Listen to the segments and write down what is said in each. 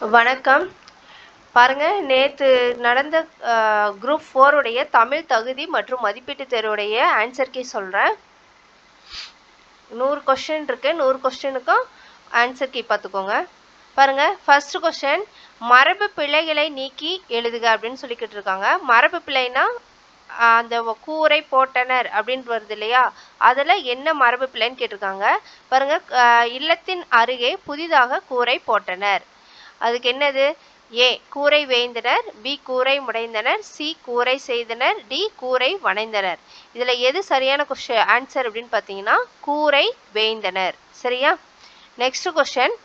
வணக்கம். பாருங்க நேற்று நடந்த குரூப் ஃபோருடைய தமிழ் தகுதி மற்றும் மதிப்பீட்டு தேர்வுடைய ஆன்சர் கீ சொல்கிறேன் நூறு கொஸ்டின் இருக்கு. நூறு கொஸ்டினுக்கும் ஆன்சர் கீ பார்த்துக்கோங்க. பாருங்க ஃபர்ஸ்ட் கொஸ்டின் மரபு பிழைகளை நீக்கி எழுதுக அப்படின்னு சொல்லிக்கிட்டு இருக்காங்க. மரபு பிழைனா அந்த கூரை போட்டனர் அப்படின்னு வருது இல்லையா? அதில் என்ன மரபு பிள்ளைன்னு கேட்டிருக்காங்க. பாருங்க இல்லத்தின் அருகே புதிதாக கூரை போட்டனர். அதுக்கு என்னது? ஏ கூரை வேய்ந்தனர் பி கூரை முடைந்தனர் சி கூரை செய்தனர் டி கூரை வணைந்தனர். இதில் எது சரியான கொஸ்டின் ஆன்சர் அப்படின்னு பார்த்தீங்கன்னா கூரை வேய்ந்தனர் சரியா? நெக்ஸ்ட் கொஸ்டின்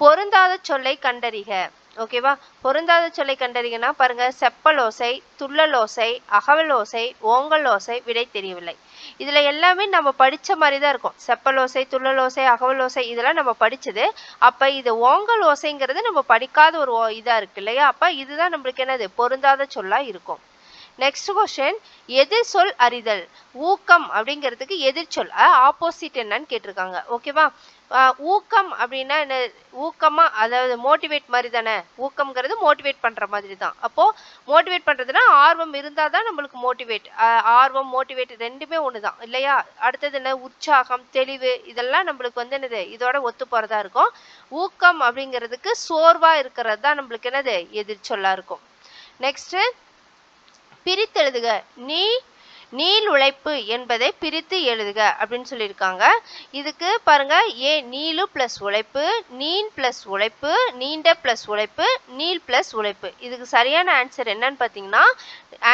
பொருந்தாத சொல்லை கண்டறிக. ஓகேவா பொருந்தாத சொல்லை கண்டறிங்கன்னா பாருங்க செப்பலோசை துள்ளலோசை அகவலோசை ஓங்கலோசை விடை தெரியவில்லை. இதுல எல்லாமே நம்ம படிச்ச மாதிரி தான் இருக்கும். செப்பலோசை துள்ளலோசை அகவலோசை இதெல்லாம் நம்ம படிச்சது. அப்ப இது ஓங்கல் ஓசைங்கிறது நம்ம படிக்காத ஒரு ஓ- இதா இருக்கு இல்லையா? அப்ப இதுதான் நம்மளுக்கு என்னது? பொருந்தாத சொல்லா இருக்கும். நெக்ஸ்ட் கொஸ்டின் எதிர் சொல் அறிதல். ஊக்கம் அப்படிங்கிறதுக்கு எதிர்ச்சொல் ஆப்போசிட் என்னன்னு கேட்டிருக்காங்க. ஓகேவா ஊக்கம் அப்படின்னா என்ன? ஊக்கமா அதாவது மோட்டிவேட் மாதிரி தானே? ஊக்கம்ங்கிறது மோட்டிவேட் பண்ற மாதிரி தான். அப்போ மோட்டிவேட் பண்றதுன்னா ஆர்வம் இருந்தால் தான் நம்மளுக்கு மோட்டிவேட் ஆர்வம் மோட்டிவேட் ரெண்டுமே ஒன்று தான். இல்லையா? அடுத்தது என்ன? உற்சாகம் தெளிவு இதெல்லாம் நம்மளுக்கு வந்து என்னது? இதோட ஒத்து போறதா இருக்கும். ஊக்கம் அப்படிங்கிறதுக்கு சோர்வா இருக்கிறது தான் நம்மளுக்கு என்னது? எதிர்ச்சொல்லா இருக்கும். நெக்ஸ்ட் பிரித்தெழுதுக நீ நீள் உழைப்பு என்பதை பிரித்து எழுதுக அப்படின்னு சொல்லியிருக்காங்க. இதுக்கு பாருங்க ஏ நீளு பிளஸ் உழைப்பு நீன் பிளஸ் உழைப்பு நீண்ட பிளஸ் உழைப்பு நீள் பிளஸ் உழைப்பு. இதுக்கு சரியான ஆன்சர் என்னன்னு பார்த்தீங்கன்னா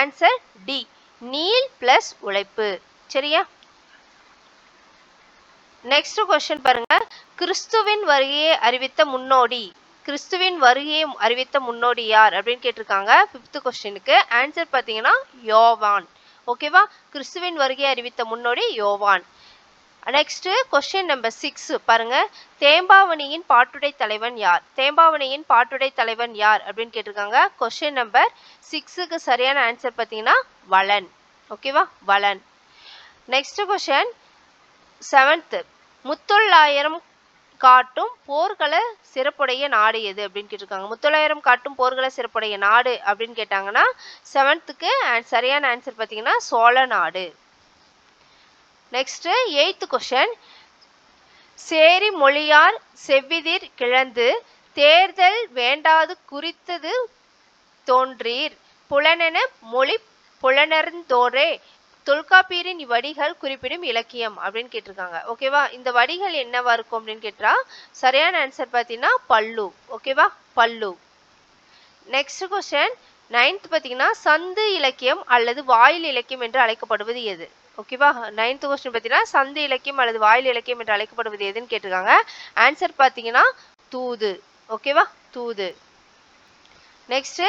ஆன்சர் டி நீள் பிளஸ் உழைப்பு. சரியா? நெக்ஸ்ட் கொஸ்டின் பாருங்க. கிறிஸ்துவின் வருகையை அறிவித்த முன்னோடி. கிறிஸ்துவின் வருகையை அறிவித்த முன்னோடி யார் அப்படின்னு கேட்டிருக்காங்க. ஃபிஃப்த் கொஸ்டினுக்கு ஆன்சர் பார்த்தீங்கன்னா யோவான். ஓகேவா கிறிஸ்துவின் வருகையை அறிவித்த முன்னோடி யோவான். நெக்ஸ்ட்டு கொஸ்டின் நம்பர் சிக்ஸ் பாருங்க. தேம்பாவணியின் பாட்டுடை தலைவன் யார்? தேம்பாவணியின் பாட்டுடை தலைவன் யார் அப்படின்னு கேட்டிருக்காங்க. கொஸ்டின் நம்பர் சிக்ஸுக்கு சரியான ஆன்சர் பார்த்தீங்கன்னா வளன். ஓகேவா வளன். நெக்ஸ்ட் கொஸ்டின் செவன்த்து முத்தொள்ளாயிரம் காட்டும் போர்களை சிறப்புடைய நாடு எது அப்படின்னு கேட்டிருக்காங்க. முத்தொள்ளாயிரம் காட்டும் போர்களை சிறப்புடைய நாடு அப்படின்னு கேட்டாங்கன்னா செவன்த்துக்கு சரியான ஆன்சர் பார்த்தீங்கன்னா சோழ நாடு. நெக்ஸ்ட் எயித்து கொஷன் சேரி மொழியார் செவ்விதிர் கிழந்து தேர்தல் வேண்டாது குறித்தது தோன்றீர். புலனென மொழி புலனர்ந்தோரே தொல்காப்பியரின் இவ்வடிகள் குறிப்பிடும் இலக்கியம் அப்படின்னு கேட்டிருக்காங்க. ஓகேவா இந்த வடிகள் என்னவா இருக்கும் அப்படின்னு கேட்டா சரியான ஆன்சர் பார்த்தீங்கன்னா பல்லு. ஓகேவா பல்லு. நெக்ஸ்ட் கொஸ்டின் நைன்த் பார்த்தீங்கன்னா சந்து இலக்கியம் அல்லது வாயில் இலக்கியம் என்று அழைக்கப்படுவது எது? ஓகேவா நைன்த் கொஸ்டின் பார்த்தீங்கன்னா சந்து இலக்கியம் அல்லது வாயில் இலக்கியம் என்று அழைக்கப்படுவது எதுன்னு கேட்டிருக்காங்க. ஆன்சர் பார்த்தீங்கன்னா தூது. ஓகேவா தூது. நெக்ஸ்ட்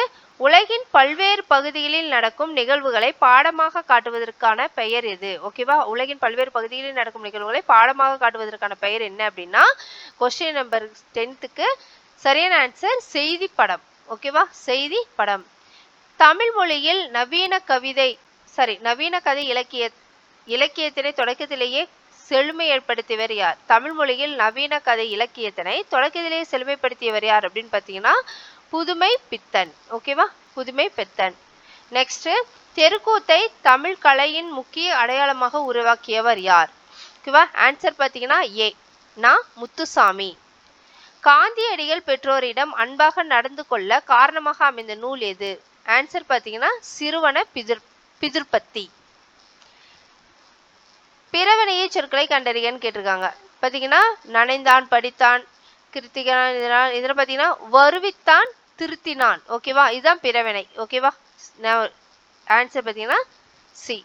உலகின் பல்வேறு பகுதிகளில் நடக்கும் நிகழ்வுகளை பாடமாக காட்டுவதற்கான பெயர் எது? ஓகேவா உலகின் பல்வேறு பகுதிகளில் நடக்கும் நிகழ்வுகளை பாடமாக காட்டுவதற்கான பெயர் என்ன அப்படின்னா கொஸ்டின் நம்பர் டென்த்துக்கு சரியான ஆன்சர் செய்தி படம். ஓகேவா செய்தி படம். தமிழ் மொழியில் நவீன கவிதை சாரி நவீன கதை இலக்கிய இலக்கியத்தினை தொடக்கத்திலேயே செழுமை ஏற்படுத்தியவர் யார்? தமிழ் மொழியில் நவீன கதை இலக்கியத்தினை தொடக்கத்திலேயே செழுமைப்படுத்தியவர் யார் அப்படின்னு பார்த்தீங்கன்னா புதுமை பித்தன். ஓகேவா? புதுமை பித்தன். நெக்ஸ்ட் தெருக்கூத்தை தமிழ் கலையின் முக்கிய அடையாளமாக உருவாக்கியவர் யார்? ஓகேவா? ஆன்சர் பார்த்தீங்கன்னா ஏ. நான் முத்துசாமி. காந்தியடிகள் பெற்றோரிடம் அன்பாக நடந்து கொள்ள காரணமாக அமைந்த நூல் எது? ஆன்சர் பார்த்தீங்கன்னா சிறுவன பிதிர் பிதிர்பத்தி. பிறவினையை சொற்களை கண்டறியன்னு கேட்டிருக்காங்க. பார்த்தீங்கன்னா நனைந்தான் படித்தான் கிருத்திகான் இதனால் இதில் பார்த்தீங்கன்னா வருவித்தான் திருத்தினான். ஓகேவா இதுதான் பிறவினை. ஓகேவா ஆன்சர் பார்த்தீங்கன்னா சி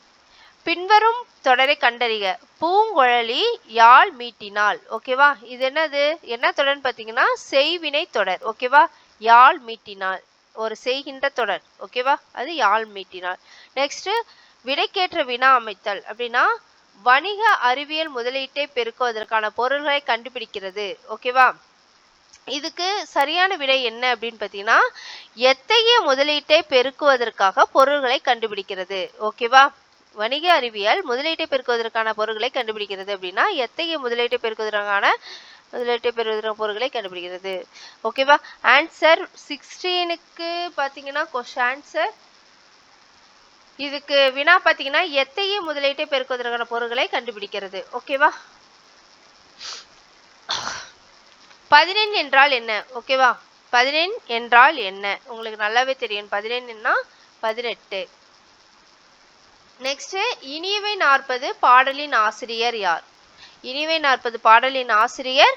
பின்வரும் தொடரை கண்டறிக. பூங்குழலி யாழ் மீட்டினாள். ஓகேவா இது என்னது? என்ன தொடர்னு பார்த்தீங்கன்னா செய்வினை தொடர். ஓகேவா யாழ் மீட்டினாள். ஒரு செய்கின்ற தொடர். ஓகேவா அது யாழ் மீட்டினாள். நெக்ஸ்ட் விடைக்கேற்ற வினா அமைத்தல். அப்படின்னா வணிக அறிவியல் முதலீட்டை பெருக்குவதற்கான பொருள்களை கண்டுபிடிக்கிறது. ஓகேவா இதுக்கு சரியான விடை என்ன அப்படின்னு பார்த்தீங்கன்னா எத்தகைய முதலீட்டை பெருக்குவதற்காக பொருள்களை கண்டுபிடிக்கிறது. ஓகேவா? வணிக அறிவியல் முதலீட்டை பெருக்குவதற்கான பொருட்களை கண்டுபிடிக்கிறது அப்படின்னா எத்தகைய முதலீட்டை பெருக்குவதற்கான முதலீட்டை பெறுவதற்கான பொருட்களை கண்டுபிடிக்கிறது. ஓகேவா? ஆன்சர் சிக்ஸ்டீனுக்கு பார்த்தீங்கன்னா கொஸ்டின் ஆன்சர் இதுக்கு வினா பார்த்தீங்கன்னா எத்தகைய முதலீட்டை பெருக்குவதற்கான பொருட்களை கண்டுபிடிக்கிறது. ஓகேவா? பதினெண் என்றால் என்ன? ஓகேவா பதினெண் என்றால் என்ன? உங்களுக்கு நல்லாவே தெரியும். பதினெண்ணுன்னா பதினெட்டு. நெக்ஸ்ட் இனியவை நாற்பது பாடலின் ஆசிரியர் யார்? இனியவை நாற்பது பாடலின் ஆசிரியர்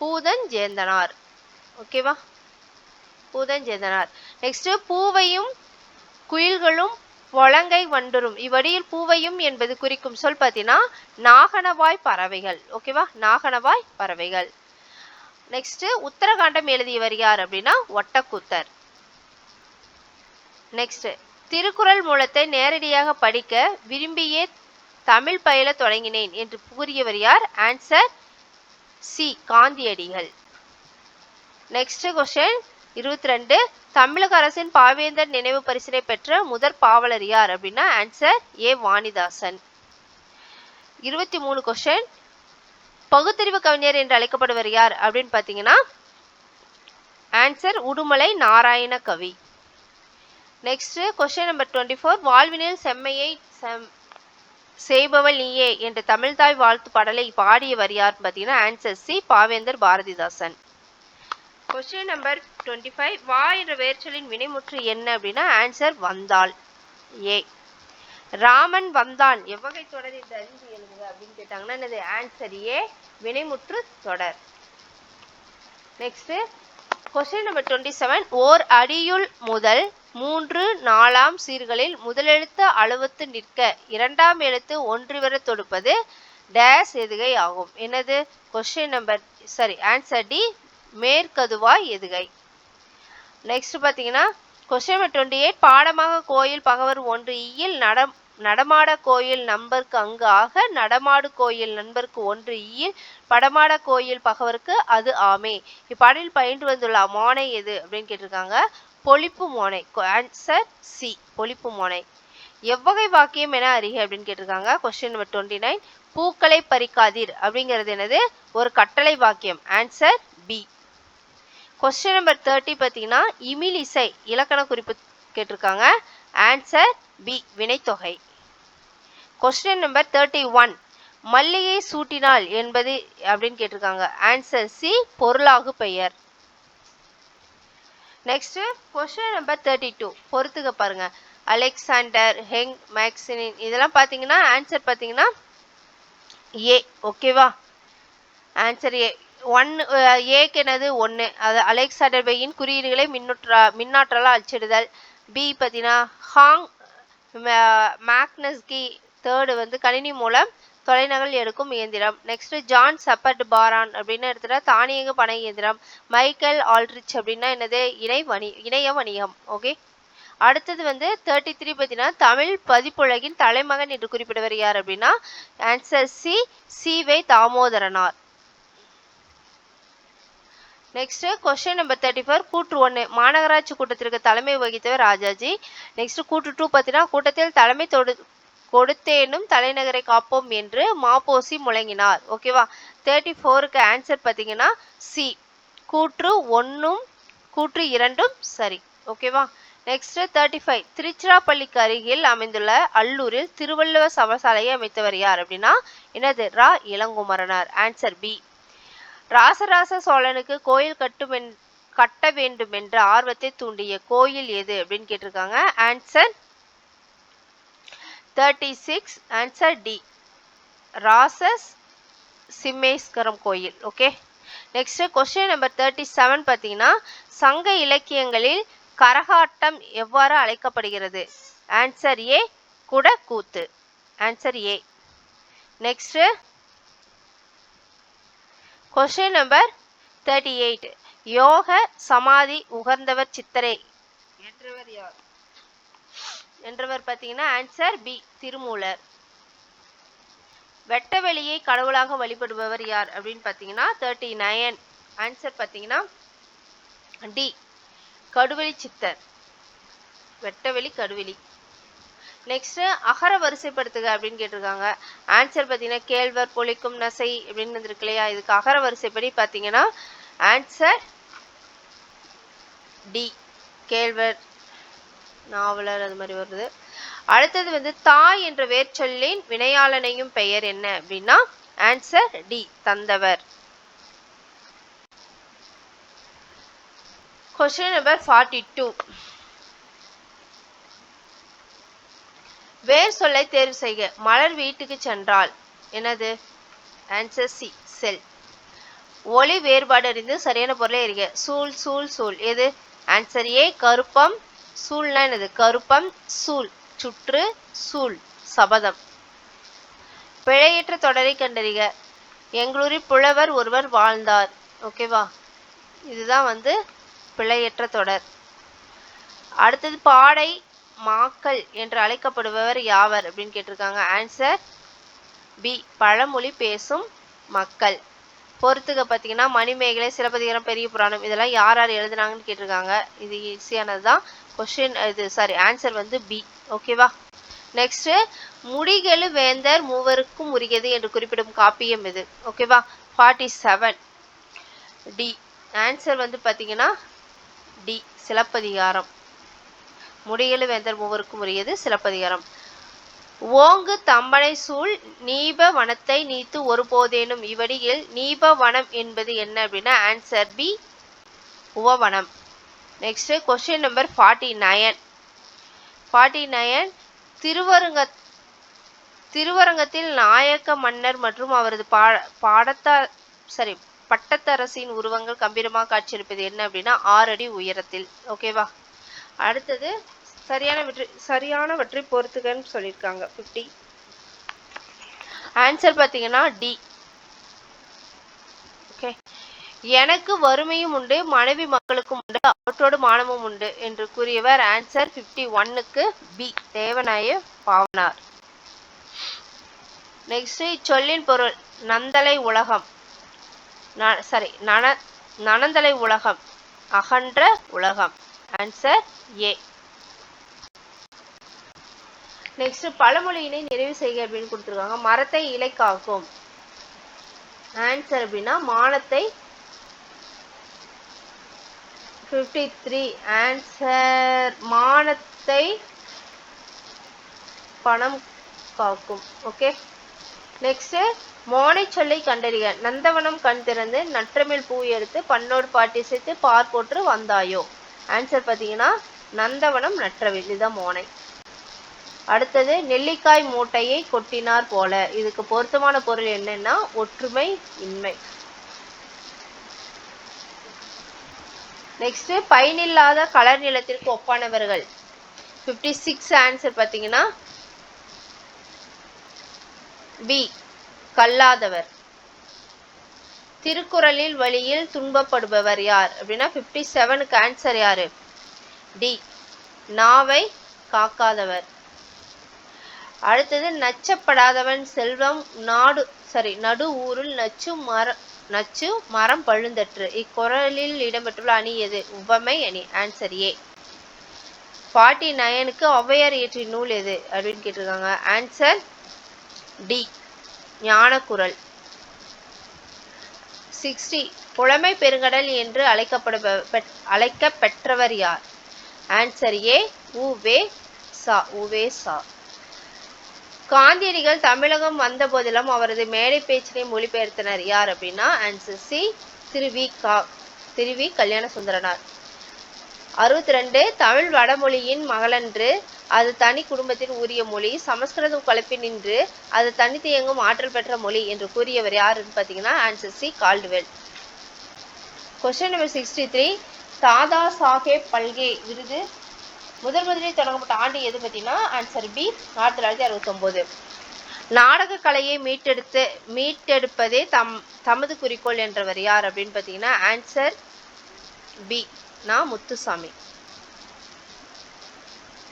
பூதன் ஜேந்தனார் ஓகேவா பூதன் ஜேந்தனார் நெக்ஸ்ட் பூவையும் குயில்களும் வழங்கை வண்டுரும் இவ்வடியில் பூவையும் என்பது குறிக்கும் சொல் பார்த்தீங்கன்னா நாகனவாய் பறவைகள். ஓகேவா நாகனவாய் பறவைகள். நெக்ஸ்ட் உத்தரகாண்டம் எழுதியவர் யார் அப்படின்னா ஒட்டக்கூத்தர். நெக்ஸ்ட் திருக்குறள் மூலத்தை நேரடியாக படிக்க விரும்பியே தமிழ் பயில தொடங்கினேன் என்று கூறியவர் யார்? ஆன்சர் சி காந்தியடிகள். நெக்ஸ்ட் கொஸ்டின் இருபத்தி ரெண்டு தமிழக அரசின் பாவேந்தர் நினைவு பரிசினை பெற்ற முதற் பாவலர் யார் அப்படின்னா ஆன்சர் ஏ வாணிதாசன். இருபத்தி மூணு கொஸ்டின் பகுத்தறிவு கவிஞர் என்று அழைக்கப்படுவர் யார் அப்படின்னு பார்த்தீங்கன்னா answer Udumalai Narayana Kavi. Next question number twenty four வாழ்வினில் செம்மையை செம் செய்பவள் நீயே என்ற தமிழ்தாய் வாழ்த்து பாடலை பாடியவர் யார் பார்த்தீங்கன்னா answer C Pavendar Bharathidasan. Question number twenty five வா என்ற வேர்ச்சலின் வினைமுற்று என்ன அப்படின்னா ஆன்சர் வந்தாள். ஏ. ராமன் வந்தான். எவ்வகை தொடர் என்று அறிந்து எழுதுக அப்படின்னு கேட்டாங்கன்னா என்னது? ஆன்சர் ஏ வினைமுற்று தொடர். Next question number twenty seven ஓர் அடியுள் முதல் மூன்று நாலாம் சீர்களில் முதலெழுத்து அளவுத்து நிற்க இரண்டாம் எழுத்து ஒன்று வர தொடுப்பது டேஸ் எதுகை ஆகும். என்னது? Question number sorry answer D மேற்கதுவாய் எதுகை. நெக்ஸ்ட் பார்த்தீங்கன்னா கொஸ்டின் நம்பர் டுவெண்ட்டி எயிட் பாடமாக கோயில் பகவர் ஒன்று ஈயில் நடம் நடமாட கோயில் நண்பர்க்கு அங்கு ஆக நடமாடு கோயில் நண்பர்க்கு ஒன்று ஈயில் படமாட கோயில் பகவருக்கு அது ஆமே. இப்பாடலில் பயின்று வந்துள்ள மோனை எது அப்படின்னு கேட்டிருக்காங்க. பொழிப்பு மோனை. ஆன்சர் சி பொழிப்பு மோனை. எவ்வகை வாக்கியம் என அறிக அப்படின்னு கேட்டிருக்காங்க. கொஸ்டின் நம்பர் டுவெண்ட்டி நைன் பூக்களை பறிக்காதீர் அப்படிங்கிறது என்னது? ஒரு கட்டளை வாக்கியம். Answer B question number thirty பார்த்தீங்கன்னா இமிலிசை இலக்கண குறிப்பு கேட்டிருக்காங்க. ஆன்சர் பி வினைத்தொகை. கொஸ்டின் நம்பர் தேர்ட்டி ஒன் மல்லிகை சூட்டினாள் என்பது அப்படின்னு கேட்டிருக்காங்க. ஆன்சர் சி பொருளாகு பெயர். Next question number thirty two பொறுத்துக்க பாருங்க. அலெக்சாண்டர் ஹெங் மேக்சினின் இதெல்லாம் பார்த்தீங்கன்னா ஆன்சர் பார்த்தீங்கன்னா ஏ ஓகேவா ஆன்சர் ஏ ஒன் ஏக்கு என்னது? ஒன்று அது அலெக்சாண்டர் பெயின் குறியீடுகளை மின்னுற்றா மின்னாற்றலாக அழிச்சிடுதல் பி பார்த்தீங்கன்னா ஹாங் மேக்னஸ்கி தேர்டு வந்து கணினி மூலம் தொலைநகல் எடுக்கும் இயந்திரம். நெக்ஸ்ட் ஜான் சப்பர்ட் பாரான் அப்படின்னு எடுத்துட்டா தானியங்கு பண இயந்திரம். மைக்கேல் ஆல்ட்ரிச் அப்படின்னா என்னது? இணை வணி இணைய வணிகம். ஓகே அடுத்தது வந்து தேர்ட்டி த்ரீ பார்த்தீங்கன்னா தமிழ் பதிப்புலகின் தலைமகன் என்று குறிப்பிடுவர் யார் அப்படின்னா? Answer C சிவை Damodaranar. Next question number thirty four கூற்று ஒன்று மாநகராட்சி கூட்டத்திற்கு தலைமை வகித்தவர் ராஜாஜி. நெக்ஸ்ட் கூற்று டூ பார்த்தீங்கன்னா கூட்டத்தில் தலைமை தொடு கொடுத்தேனும் தலைநகரை காப்போம் என்று மாப்போசி முழங்கினார். ஓகேவா தேர்ட்டி ஃபோருக்கு ஆன்சர் பார்த்தீங்கன்னா சி கூற்று ஒன்றும் கூற்று இரண்டும் சரி. ஓகேவா நெக்ஸ்ட் தேர்ட்டி ஃபைவ் திருச்சிராப்பள்ளிக்கு அருகில் அமைந்துள்ள அல்லூரில் திருவள்ளுவர் சமசாலையை அமைத்தவர் யார் அப்படின்னா என்னது? ரா. இளங்குமரனார். ஆன்சர் பி ராசராச சோழனுக்கு கோயில் கட்டும் கட்ட வேண்டும் என்ற ஆர்வத்தை தூண்டிய கோயில் எது அப்படின்னு கேட்டிருக்காங்க? Answer thirty six answer D ராசஸ் சிம்மேஸ்கரம் கோயில் okay next question number thirty seven பார்த்தீங்கன்னா சங்க இலக்கியங்களில் கரகாட்டம் எவ்வாறு அழைக்கப்படுகிறது? ஆன்சர் ஏ குட கூத்து answer A next question number thirty eight யோக சமாதி உகர்ந்தவர் சித்தரை. என்றவர் யார்? என்றவர் பார்த்தீங்கன்னா ஆன்சர் பி திருமூலர். வெட்டவெளியை கடவுளாக வழிபடுபவர் யார் அப்படின்னு பார்த்தீங்கன்னா தேர்ட்டி நயன் ஆன்சர் பார்த்தீங்கன்னா டி கடுவெளி சித்தர். வெட்டவெளி கடுவெளி. நெக்ஸ்ட்டு அகர வரிசைப்படுத்துக அப்படின்னு கேட்டிருக்காங்க. ஆன்சர் பார்த்தீங்கன்னா கேழ்வர் பொழிக்கும் நசை அப்படின்னு வந்திருக்கு இல்லையா? இதுக்கு அகர வரிசைப்படி பார்த்தீங்கன்னா ஆன்சர் டி கேழ்வர் நாவலர் அது மாதிரி வருது. அடுத்தது வந்து தாய் என்ற வேர்ச்சொல்லின் வினையாளனையும் பெயர் என்ன அப்படின்னா ஆன்சர் டி தந்தவர். கொஸ்டின் நம்பர் ஃபார்ட்டி டூ வேர் சொல்லை தேர்வு செய்க. மலர் வீட்டுக்கு சென்றால் என்னது? ஆன்சர் சி செல். ஒளி வேறுபாடு அறிந்து சரியான பொருளை இருக்க சூல் சூல் சூல் எது? Answer A கருப்பம். சூழ்னா என்னது? கருப்பம் சூழ். சுற்று சூழ். சபதம். பிழையற்ற தொடரை கண்டறிக. எங்களூரில் புலவர் ஒருவர் வாழ்ந்தார். ஓகேவா இதுதான் வந்து பிழையற்ற தொடர். அடுத்தது பாடை மாக்கள் என்று அழைக்கப்படுபவர் யாவர் அப்படின்னு கேட்டிருக்காங்க. ஆன்சர் பி பழமொழி பேசும் மக்கள். பொறுத்துக்க பார்த்தீங்கன்னா மணிமேகலை சிலப்பதிகாரம் பெரிய புராணம் இதெல்லாம் யார் யார் எழுதுனாங்கன்னு கேட்டிருக்காங்க. இது ஈஸியானது தான் கொஷின் uh, இது சாரி ஆன்சர் வந்து பி ஓகேவா நெக்ஸ்ட்டு முடிகளு வேந்தர் மூவருக்கும் உரியது என்று குறிப்பிடும் காப்பியம் இது ஓகேவா ஃபார்ட்டி செவன் டி ஆன்சர் வந்து பார்த்தீங்கன்னா டி சிலப்பதிகாரம். முடிகளு வேந்தர் மூவருக்கும் உரியது சிலப்பதிகாரம். ஓங்கு தம்பனை சூழ் நீப வனத்தை நீத்து ஒருபோதேனும் இவ்வடியில் நீப வனம் என்பது என்ன அப்படின்னா answer B உவவனம் next question number forty nine forty nine திருவரங்க திருவரங்கத்தில் நாயக்க மன்னர் மற்றும் அவரது பா பாடத்தா சாரி பட்டத்தரசின் உருவங்கள் கம்பீரமாக காட்சியளிப்பது என்ன அப்படின்னா ஆறடி உயரத்தில். ஓகேவா அடுத்தது சரியான சரியானவற்றை சரியானவற்றை பொறுத்துக்கன்னு சொல்லியிருக்காங்க. ஃபிஃப்டி ஆன்சர் பார்த்தீங்கன்னா டி எனக்கு வறுமையும் உண்டு மனைவி மக்களுக்கும் உண்டு அவற்றோடு மானமும் உண்டு என்று கூறியவர் ஆன்சர் ஃபிஃப்டி ஒன்னுக்கு பி தேவநாய பாவனார். நெக்ஸ்ட் இச்சொல்லின் பொருள் நந்தலை உலகம். சாரி நன நனந்தலை உலகம் அகன்ற உலகம். ஆன்சர் ஏ நெக்ஸ்ட் பழமொழியினை நிறைவு செய்க அப்படின்னு கொடுத்துருக்காங்க. மரத்தை இலை காக்கும் ஆன்சர் அப்படின்னா மானத்தை ஃபிஃப்டி த்ரீ ஆன்சர் மானத்தை பணம் காக்கும். ஓகே நெக்ஸ்ட் மோனை சொல்லை கண்டறிக. நந்தவனம் கண் திறந்து நற்றமிழ் பூ எடுத்து பண்ணோடு பாட்டி சேர்த்து பார் போற்று வந்தாயோ? ஆன்சர் பார்த்தீங்கன்னா நந்தவனம் நற்றவில் இதுதான் மோனை. அடுத்தது நெல்லிக்காய் மூட்டையை கொட்டினார் போல. இதுக்கு பொருத்தமான பொருள் என்னன்னா ஒற்றுமை இன்மை. நெக்ஸ்ட்டு பயனில்லாத கலர் நிலத்திற்கு ஒப்பானவர்கள். ஃபிஃப்டி சிக்ஸ் ஆன்சர் பார்த்தீங்கன்னா பி கல்லாதவர். திருக்குறளில் வழியில் துன்பப்படுபவர் யார்? அப்படின்னா ஃபிஃப்டி செவனுக்கு ஆன்சர் யார்? டி நாவை காக்காதவர். அடுத்தது நச்சப்படாதவன் செல்வம் நாடு சாரி நடு ஊரில் நச்சு மர நச்சு மரம் பழுந்தற்று. இக்குரலில் இடம்பெற்றுள்ள அணி எது? உவமை அணி. ஆன்சர் ஏ ஃபார்ட்டி நயனுக்கு ஔவையார் இயற்றிய நூல் எது? அப்படின்னு கேட்டிருக்காங்க. Answer D ஞானக்குரல். சிக்ஸ்டி புலமை பெருங்கடல் என்று அழைக்கப்பட அழைக்கப்பெற்றவர் அழைக்க பெற்றவர் யார்? ஆன்சர் ஏ உவே சா உவே சா. காந்தியடிகள் தமிழகம் வந்த போதிலும் அவரது மேடை பேச்சினை மொழிபெயர்த்தனர் யார் அப்படின்னா ஆன்சர் சி திருவி கா திருவி கல்யாண சுந்தரனார் அறுபத்தி ரெண்டு தமிழ் வடமொழியின் மகளன்று அது தனி குடும்பத்தின் உரிய மொழி சமஸ்கிருதம் கலப்பி நின்று அது தனித்து இயங்கும் ஆற்றல் பெற்ற மொழி என்று கூறியவர் யாருன்னு பார்த்தீங்கன்னா answer C Caldwell. Question number sixty three Dada Saheb Phalke விருது முதல் முதலில் தொடங்கப்பட்ட ஆண்டு எது பார்த்தீங்கன்னா ஆன்சர் பி ஆயிரத்தி தொள்ளாயிரத்தி அறுபத்தொம்போது. நாடக கலையை மீட்டெடுத்து மீட்டெடுப்பதே தம் தமது குறிக்கோள் என்றவர் யார் அப்படின்னு பார்த்தீங்கன்னா ஆன்சர் பி நான் முத்துசாமி.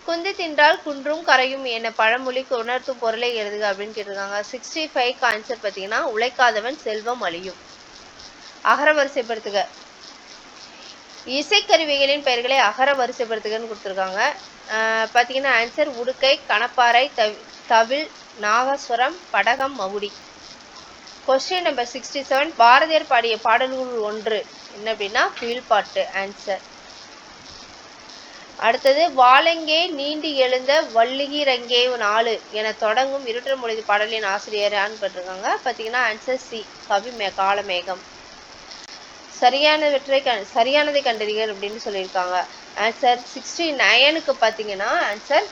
குந்தி தின்றால் குன்றும் கரையும் என்ன பழமொழிக்கு உணர்த்தும் பொருளை எழுதுக அப்படின்னு கேட்டிருக்காங்க. சிக்ஸ்டி ஃபைவ் ஆன்சர் பார்த்தீங்கன்னா உழைக்காதவன் செல்வம் அழியும். அகரவரிசைப்படுத்துக. இசைக்கருவிகளின் பெயர்களை அகர வரிசைப்படுத்துகன்னு கொடுத்துருக்காங்க. பார்த்தீங்கன்னா ஆன்சர் உடுக்கை கணப்பாறை தவி தவில் நாகஸ்வரம் படகம் மகுடி. Question number sixty seven Bharathiyar பாடிய பாடல்கள் ஒன்று. என்ன அப்படின்னா குயில் பாட்டு ஆன்சர் அடுத்தது வாழெங்கே நீண்டு எழுந்த வள்ளிகிரங்கே நாலு என தொடங்கும் இருட்டர் மொழி பாடலின் ஆசிரியர் யாருன்னு போட்டிருக்காங்க பார்த்தீங்கன்னா ஆன்சர் சி கவி மே காலமேகம். சரியானவற்றை க சரியானதை கண்டறிகள் அப்படின்னு சொல்லியிருக்காங்க. ஆன்சர் சிக்ஸ்டி நைனுக்கு பார்த்தீங்கன்னா ஆன்சர்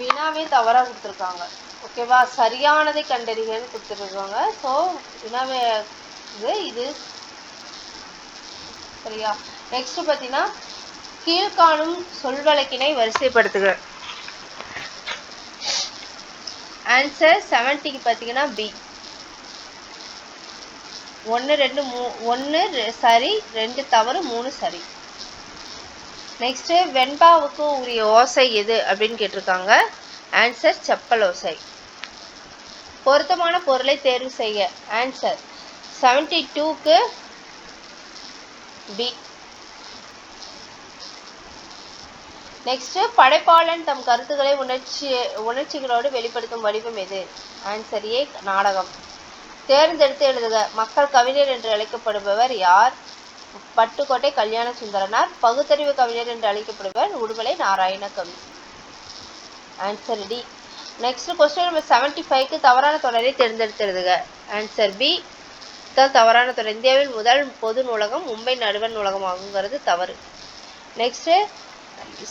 வினாவே தவறாக கொடுத்துருக்காங்க. ஓகேவா சரியானதை கண்டறிகன்னு கொடுத்துருக்காங்க. ஸோ வினாவே இது இது சரியா? நெக்ஸ்ட் பார்த்தீங்கன்னா கீழ்காணும் சொல்வழக்கினை வரிசைப்படுத்துக ஆன்சர் செவன்ட்டிக்கு பார்த்தீங்கன்னா பி ஒன்று ரெண்டு மூ ஒன்று சரி ரெண்டு தவறு மூணு சரி. நெக்ஸ்ட்டு வெண்பாவுக்கு உரிய ஓசை எது அப்படின்னு கேட்டிருக்காங்க. ஆன்சர் செப்பல் ஓசை. பொருத்தமான பொருளை தேர்வு செய்ய. ஆன்சர் செவன்டி டூக்கு பி நெக்ஸ்ட்டு படைப்பாளன் தம் கருத்துக்களை உணர்ச்சி உணர்ச்சிகளோடு வெளிப்படுத்தும் வடிவம் எது? ஆன்சர் ஏ நாடகம். தேர்ந்தெடுத்து எழுதுக. மக்கள் கவிஞர் என்று அழைக்கப்படுபவர் யார்? பட்டுக்கோட்டை கல்யாண சுந்தரனார் பகுத்தறிவு கவிஞர் என்று அழைக்கப்படுபவர் Udumalai Narayana Kavi answer D next question number seventy ஃபைவ்க்கு தவறான தொடரை தேர்ந்தெடுத்து எழுதுக. ஆன்சர் பி தான் தவறான தொடர். இந்தியாவில் முதல் பொது நூலகம் மும்பை நடுவண் நூலகம் ஆகுங்கிறது தவறு. நெக்ஸ்ட்டு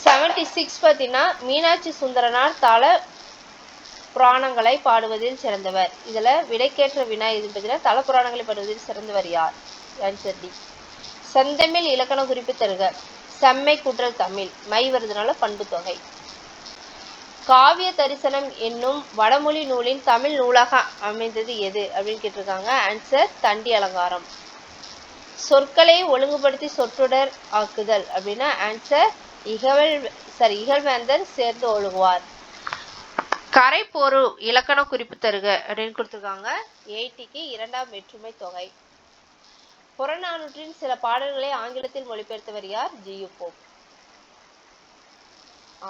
செவன்டி சிக்ஸ் பார்த்தீங்கன்னா மீனாட்சி சுந்தரனார் தல புராணங்களை பாடுவதில் சிறந்தவர். இதில் விடைக்கேற்ற வினா என்பதில் தல புராணங்களை பாடுவதில் சிறந்தவர் யார்? ஆன்சர் டி செந்தமிழ் இலக்கண குறிப்பு தருக. செம்மை குற்றல் தமிழ். மை வருதுனால பண்பு தொகை. காவிய தரிசனம் என்னும் வடமொழி நூலின் தமிழ் நூலாக அமைந்தது எது அப்படின்னு கேட்டிருக்காங்க. ஆன்சர் தண்டி அலங்காரம். சொற்களை ஒழுங்குபடுத்தி சொற்றொடர் ஆக்குதல் அப்படின்னா ஆன்சர் இகவல் சாரி இகழ்வேந்தர் சேர்ந்து ஒழுகுவார். கரைப்போரு இலக்கண குறிப்பு தருக அப்படின்னு கொடுத்துருக்காங்க. எயிட்டிக்கு இரண்டாம் வேற்றுமை தொகை. புறநானூற்றின் சில பாடல்களை ஆங்கிலத்தில் மொழிபெயர்த்தவர் யார்? G U Pope.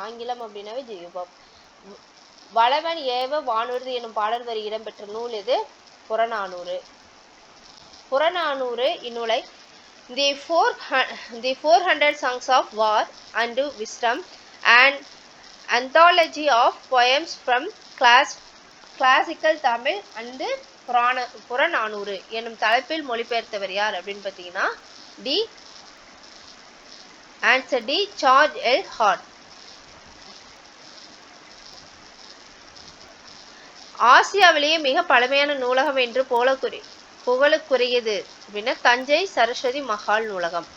ஆங்கிலம் அப்படின்னாவே ஜியு போப். வளவன் ஏவ வானூர்தி எனும் பாடல் வரி இடம்பெற்ற நூல் இது புறநானூறு. புறநானூறு இந்நூலை the four the four hundred songs of war and wisdom and anthology of poems from class classical Tamil and புராண புறநானூறு எனும் தலைப்பில் மொழிபெயர்த்தவர் யார் அப்படின்னு பார்த்தீங்கன்னா D answer D George L Hart ஆசியாவிலேயே மிக பழமையான நூலகம் என்று போலக்குறி புகழுக்குரியது அப்படின்னா தஞ்சை சரஸ்வதி மகால் நூலகம்.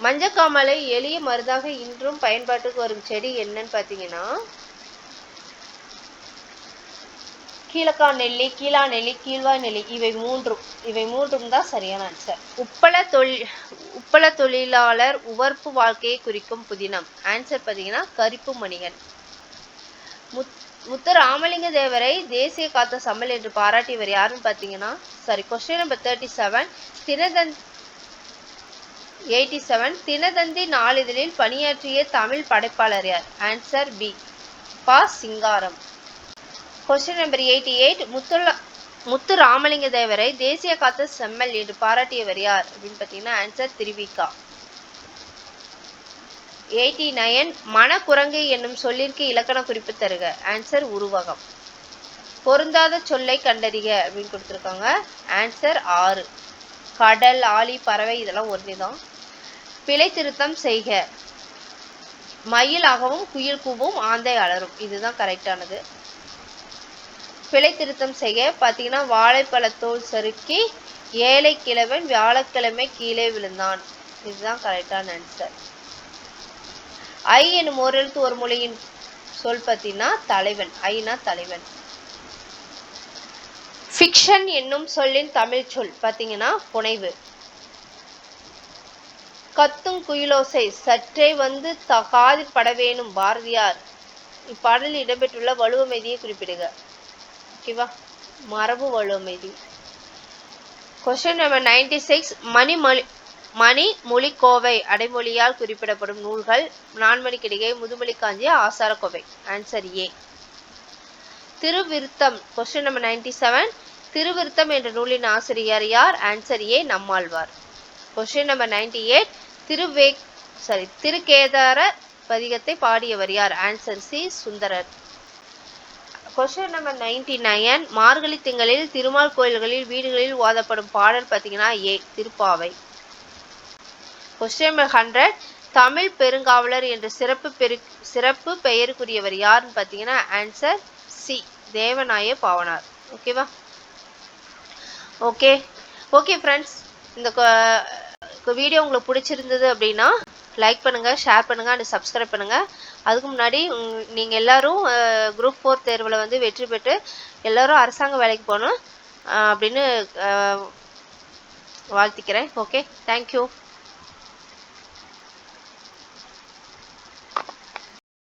மஞ்சக்காமலை எளிய மருந்தாக இன்றும் பயன்பாட்டுக்கு வரும் செடி என்னன்னு பார்த்தீங்கன்னா கீழக்கா நெல்லி கீழா நெல்லி கீழ்வாய் நெல்லி இவை மூன்றும். இவை மூன்றும் தான் சரியான ஆன்சர் உப்பள தொழில் உப்பள தொழிலாளர் உவர்ப்பு வாழ்க்கையை குறிக்கும் புதினம். ஆன்சர் பார்த்தீங்கன்னா கரிப்பு மணிகன். முத் முத்து ராமலிங்க தேவரை தேசிய காத்த சம்மல் என்று பாராட்டியவர் யாருன்னு பார்த்தீங்கன்னா sorry question number thirty seven தினதன் eighty seven Dinathanthi நாளிதழில் பணியாற்றிய தமிழ் படைப்பாளர் யார்? ஆன்சர் பி பா. Singaram. Question number eighty eight முத்துலா Muthu Ramalinga தேவரை தேசிய காத்த செம்மல் என்று பாராட்டியவர் யார்? அப்படின்னு பார்த்தீங்கன்னா ஆன்சர் திருவிக்கா எயிட்டி நயன் மனக்குரங்கு என்னும் சொல்லிற்கு இலக்கண குறிப்பு தருக. ஆன்சர் உருவகம். பொருந்தாத சொல்லை கண்டறிக அப்படின்னு கொடுத்துருக்காங்க. ஆன்சர் ஆறு. கடல் ஆழி பறவை இதெல்லாம் ஒன்றே தான் பிழை திருத்தம் செய்க. மயிலாகவும் குயில் கூவும் ஆந்தை அலரும். இதுதான் கரெக்டானது பிழை திருத்தம் செய்ய பார்த்தீங்கன்னா வாழைப்பழத்தோல் சறுக்கி ஏழை கிழவன் வியாழக்கிழமை கீழே விழுந்தான். இதுதான் கரெக்டான ஆன்சர் ஐ என்னும் ஓரெழுத்து ஒரு மொழியின் சொல் பார்த்தீங்கன்னா தலைவன். ஐனா தலைவன். ஃபிக்ஷன் என்னும் சொல்லின் தமிழ் சொல் பார்த்தீங்கன்னா புனைவு. கத்தும் குயிலோசை. சற்றே வந்து த காதில் படவேணும் பாரதியார். இப்பாடலில் இடம்பெற்றுள்ள வலுவமைதியை குறிப்பிடுக. ஓகேவா மரபு வலுவமைதி. கொஸ்டின் நம்பர் நைன்டி சிக்ஸ் மணிமொழி மணி மொழிக்கோவை. அடைமொழியால் குறிப்பிடப்படும் நூல்கள் நான்மணிக்கிடிகை முதுமொழி காஞ்சி Acharakkovai. Answer A Thiruviruttam. Question number ninety seven Thiruviruttam என்ற நூலின் ஆசிரியர் யார்? Answer A Nammalvar. Question number ninety eight திருவே சாரி திருக்கேதார பதிகத்தை பாடியவர் யார்? Answer C Sundarar. Question number ninety nine Margazhi திங்களில் Thirumal கோயில்களில் வீடுகளில் ஓதப்படும் பாடல் பார்த்தீங்கன்னா A Thiruppavai. Question number hundred Tamil பெருங்காவலர் என்ற சிறப்பு பெரு சிறப்பு பெயருக்குரியவர் யாருன்னு பார்த்தீங்கன்னா ஆன்சர் சி தேவநாய பாவனார். ஓகேவா ஓகே ஓகே ஃப்ரெண்ட்ஸ் இந்த வீடியோ உங்களுக்கு பிடிச்சிருந்தது அப்படின்னா லைக் பண்ணுங்கள் ஷேர் பண்ணுங்கள் அண்ட் சப்ஸ்கிரைப் பண்ணுங்கள் அதுக்கு முன்னாடி உங்- நீங்க எல்லாரும் குரூப் ஃபோர் தேர்வில் வந்து வெற்றி பெற்று எல்லோரும் அரசாங்க வேலைக்கு போகணும் அப்படின்னு வாழ்த்திக்கிறேன். Okay thank you